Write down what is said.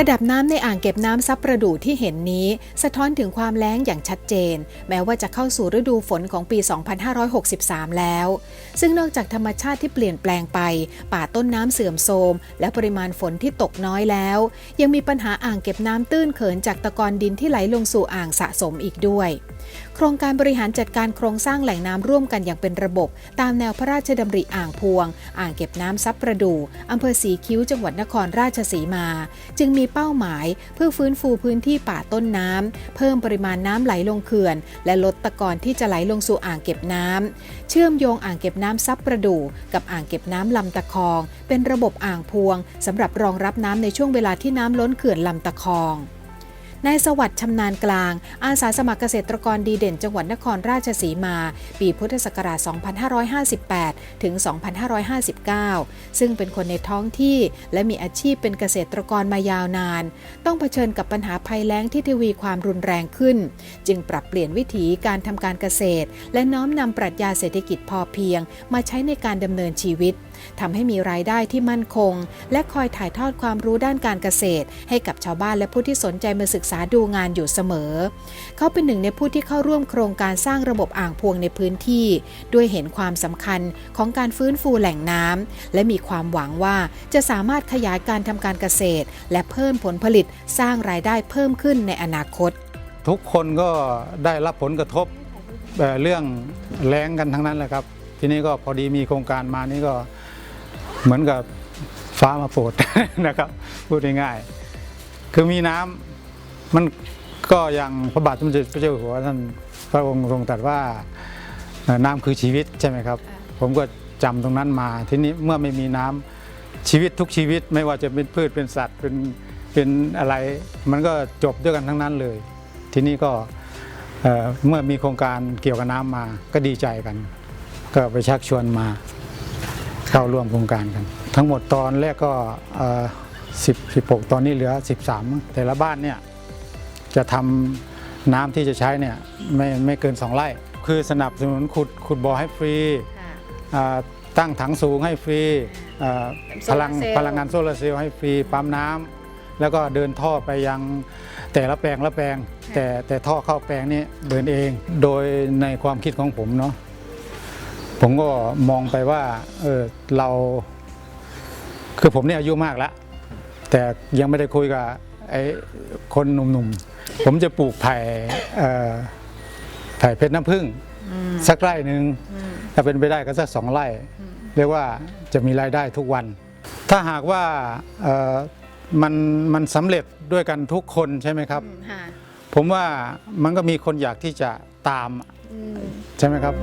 ระดับน้ำในอ่างเก็บน้ำซับประดู่ที่เห็นนี้ สะท้อนถึงความแล้งอย่างชัดเจน แม้ว่าจะเข้าสู่ฤดูฝนของปี 2563 แล้ว ซึ่งนอกจากธรรมชาติที่เปลี่ยนแปลงไป ป่าต้นน้ำเสื่อมโทรม และปริมาณฝนที่ตกน้อยแล้ว ยังมีปัญหาอ่างเก็บน้ำตื้นเขินจากตะกอนดินที่ไหลลงสู่อ่างสะสมอีกด้วย โครงการบริหารจัดการโครงสร้างแหล่งน้ำร่วมกันอย่างเป็นระบบ ตามแนวพระราชดำริอ่างพวง อ่างเก็บน้ำซับประดู่อำเภอสีคิ้วจังหวัดนครราชสีมา จึงมีเป้าหมายเพื่อฟื้นฟูพื้นที่ป่าต้นน้ำเพิ่มปริมาณน้ำไหลลงเขื่อน และลดตะกอนที่จะไหลลงสู่อ่างเก็บน้ำเชื่อมโยงอ่างเก็บน้ำซับประดู่กับอ่างเก็บน้ำลำตะคอง เป็นระบบอ่างพวงสำหรับรองรับน้ำในช่วงเวลาที่น้ำล้นเขื่อนลำตะคอง นายสวัสดิ์ชำนาญกลาง อาสาสมัครเกษตรกรดีเด่นจังหวัดนครราชสีมา ปีพุทธศักราช 2558 ถึง 2559 ซึ่งเป็นคนในท้องที่และมีอาชีพเป็นเกษตรกรมายาวนาน ต้องเผชิญกับปัญหาภัยแล้งที่ทวีความรุนแรงขึ้น จึงปรับเปลี่ยนวิถีการทำการเกษตร และน้อมนำปรัชญาเศรษฐกิจพอเพียง มาใช้ในการดำเนินชีวิตทำให้มีรายได้ที่มั่นคง และคอยถ่ายทอดความรู้ด้านการเกษตร ให้กับชาวบ้านและผู้ที่สนใจมาศึกษาดูงานอยู่เสมอ เขาเป็นหนึ่งในผู้ที่เข้าร่วมโครงการสร้างระบบอ่างพวงในพื้นที่ ด้วยเห็นความสำคัญของการฟื้นฟูแหล่งน้ำและมีความหวังว่าจะสามารถขยายการทำการเกษตร และเพิ่มผลผลิตสร้างรายได้เพิ่มขึ้นในอนาคต ทุกคนก็ได้รับผลกระทบเอ่อเรื่องแรงกันทั้งนั้นแหละครับ ทีนี้ก็พอดีมีโครงการมานี่ก็เหมือนกับฟ้ามาโปรดนะครับ พูดง่ายๆคือมีน้ำ มันก็อย่างพระบาทสมเด็จพระเจ้าอยู่หัวท่านพระองค์ทรงตรัสว่าเอ่อน้ำคือชีวิตใช่ไหมครับ ผมก็จำตรงนั้นมาทีนี้เมื่อไม่มีน้ำชีวิตทุกชีวิต ไม่ว่าจะเป็นพืชเป็นสัตว์เป็นเป็นอะไร มันก็จบด้วยกันทั้งนั้นเลย ทีนี้ก็เอ่อเมื่อมีโครงการเกี่ยวกับน้ำมาก็ดีใจกัน ก็ไปชักชวนมาเข้าร่วมโครงการกัน ทั้งหมดตอนแรกก็สิบสิบหกตอนนี้เหลือ 13 แต่ละบ้านเนี่ย จะทำน้ำที่จะใช้เนี่ยไม่ไม่เกิน 2 ไร่ คือสนับสนุนขุดขุดบ่อให้ฟรีอ่าตั้งถังสูงให้ฟรีอ่าเป็นโซพลาร์ลังเซลล์พลังงานโซลาร์เซลล์ให้ฟรีปั๊มน้ำแล้วก็เดินท่อไปยังแต่ละแปลงละแปลง แต่แต่ท่อเข้าแปลงนี้เดินเอง โดยในความคิดของผมเนาะผมก็มองไปว่าเออเราคือผมเนี่ยอายุมากแล้ว แต่ยังไม่ได้คุยกับไอ้คนหนุ่มๆ ผมจะปลูกไผ่เอ่อไผ่เพชรน้ำผึ้งสักไร่หนึ่งถ้าเป็นไปได้ก็สักสองไร่ เรียกว่าจะมีรายได้ทุกวัน ถ้าหากว่าเอ่อมันมันสำเร็จด้วยกันทุกคนใช่ไหมครับ ผมว่ามันก็มีคนอยากที่จะตามใช่ไหมครับ